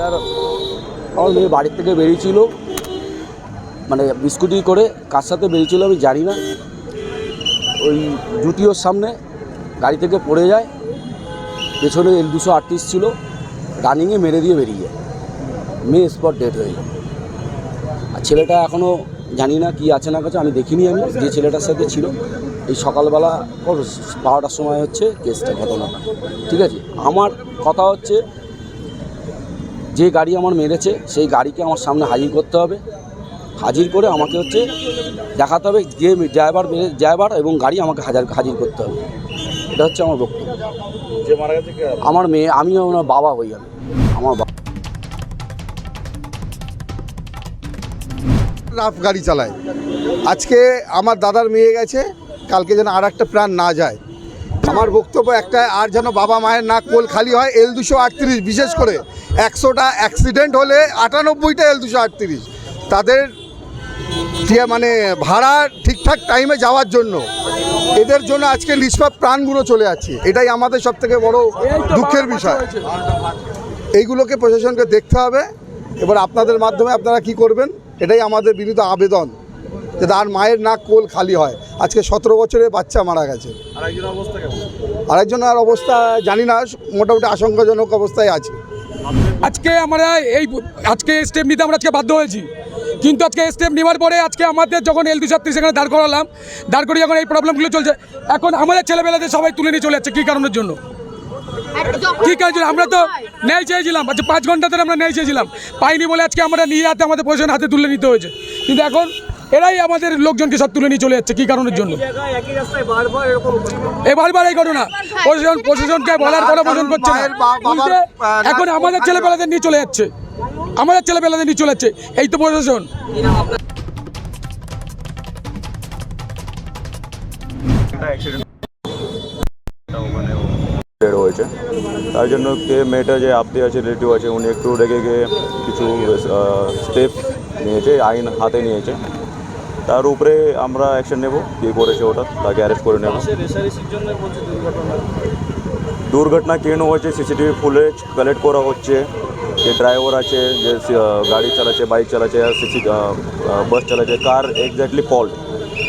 আমার মেয়ে বাড়ির থেকে বেরিয়েছিল। মানে বিস্কুটি করে কার সাথে বেরিয়েছিল আমি জানি না। ওই জুটিওর সামনে গাড়ি থেকে পড়ে যায়। পেছনে এল দুশো আটত্রিশ ছিল। রানিংয়ে মেরে দিয়ে বেরিয়ে যায়। মেয়ে স্পট ডেট হয়ে গেল। আর ছেলেটা এখনও জানি না কি আছে না কাছে আমি দেখিনি আমি। যে ছেলেটার সাথে ছিল, এই সকালবেলা বারোটার সময় হচ্ছে কেসটা ঘটনাটা ঠিক আছে? আমার কথা হচ্ছে যে গাড়ি আমার মেরেছে সেই গাড়িকে আমার সামনে হাজির করতে হবে। হাজির করে আমাকে হচ্ছে দেখাতে হবে যে ড্রাইভার মেরে ড্রাইভার এবং গাড়ি আমাকে হাজার হাজির করতে হবে। এটা হচ্ছে আমার বক্তব্য। আমার মেয়ে আমিও ওনার বাবা হই আমি আমার বাবা রাফ গাড়ি চালায়। আজকে আমার দাদার মেয়ে গেছে কালকে যেন আর একটা প্রাণ না যায়। আমার বক্তব্য একটা আর যেন বাবা মায়ের না কোল খালি হয় এল দুশো আটত্রিশ, বিশেষ করে একশোটা অ্যাক্সিডেন্ট হলে আটানব্বইটা এল দুশো আটত্রিশ। তাদের মানে ভাড়া ঠিকঠাক টাইমে যাওয়ার জন্য। এদের জন্য আজকে নিষ্পাপ প্রাণগুলো চলে যাচ্ছে। এটাই আমাদের সব থেকে বড় দুঃখের বিষয়। এইগুলোকে প্রশাসনকে দেখতে হবে। এবার আপনাদের মাধ্যমে আপনারা কি করবেন? এটাই আমাদের বিনীত আবেদন। যে তার মায়ের নাক কোল খালি হয়। আজকে সতেরো বছরের বাচ্চা মারা গেছে। আরেকজনের অবস্থা জানি না মোটামুটি আশঙ্কাজনক অবস্থায় আছে। আজকে আমরা এই আজকে স্টেপ নিতে আমরা আজকে বাধ্য হয়েছি। কিন্তু আজকে স্টেপ নেওয়ার পরে আজকে আমাদের যখন এল দুশো সেখানে দাঁড় করালাম দাঁড় করিয়ে এখন এই প্রবলেমগুলো চলছে। এখন আমাদের ছেলেবেলাদের সবাই তুলে নিয়ে চলে যাচ্ছে কী কারণের জন্য? কী জন্য? আমরা তো ন্যায় চেয়েছিলাম আচ্ছা পাঁচ ঘণ্টা ধরে আমরা ন্যায় চেয়েছিলাম। পাইনি বলে আজকে আমরা নিয়ে হাতে আমাদের প্রশাসন হাতে তুলে নিতে হয়েছে। কিন্তু এখন এরাই আমাদের লোকজনকে সব তুলে নিয়ে চলে যাচ্ছে কি কারণের জন্য? এ বারবার এই ঘটনা। প্রশাসন প্রশাসনকে বলার পরে প্রশাসন করছে না। এখন আমাদের কোল ছেলেবেলাদের নিয়ে চলে যাচ্ছে। আমাদের ছেলেবেলাদের নিয়ে চলে যাচ্ছে। এই তো প্রশাসন। হয়েছে। তার জন্য কে মেয়েটা যে আপনি আছে রিলেটিভ আছে উনি একটু রেগে গিয়ে কিছু স্টেপ নিয়েছে আইন হাতে নিয়েছে। তার উপরে আমরা অ্যাকশন নেব, কী করেছে ওটা, তাকে অ্যারেস্ট করে নেব। দুর্ঘটনা কেন হয়েছে সিসিটিভি ফুটেজ কালেক্ট করা হচ্ছে, যে ড্রাইভার আছে, যে গাড়ি চালাচ্ছে বাইক চালাচ্ছে সিসি বাস চালাচ্ছে, কার এক্স্যাক্টলি ফল্ট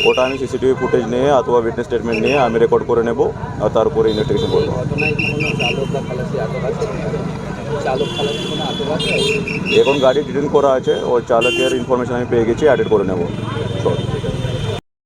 ওটা আমি সিসিটিভি ফুটেজ নিয়ে অথবা উইটনেস স্টেটমেন্ট নিয়ে আমি রেকর্ড করে নেব, আর তারপরে ইনভেস্টিগেশন করব। এখন গাড়ি ডিটেন করা আছে ওর চালকের ইনফরমেশন আমি পেয়ে গেছি অ্যাডেড করে নেব।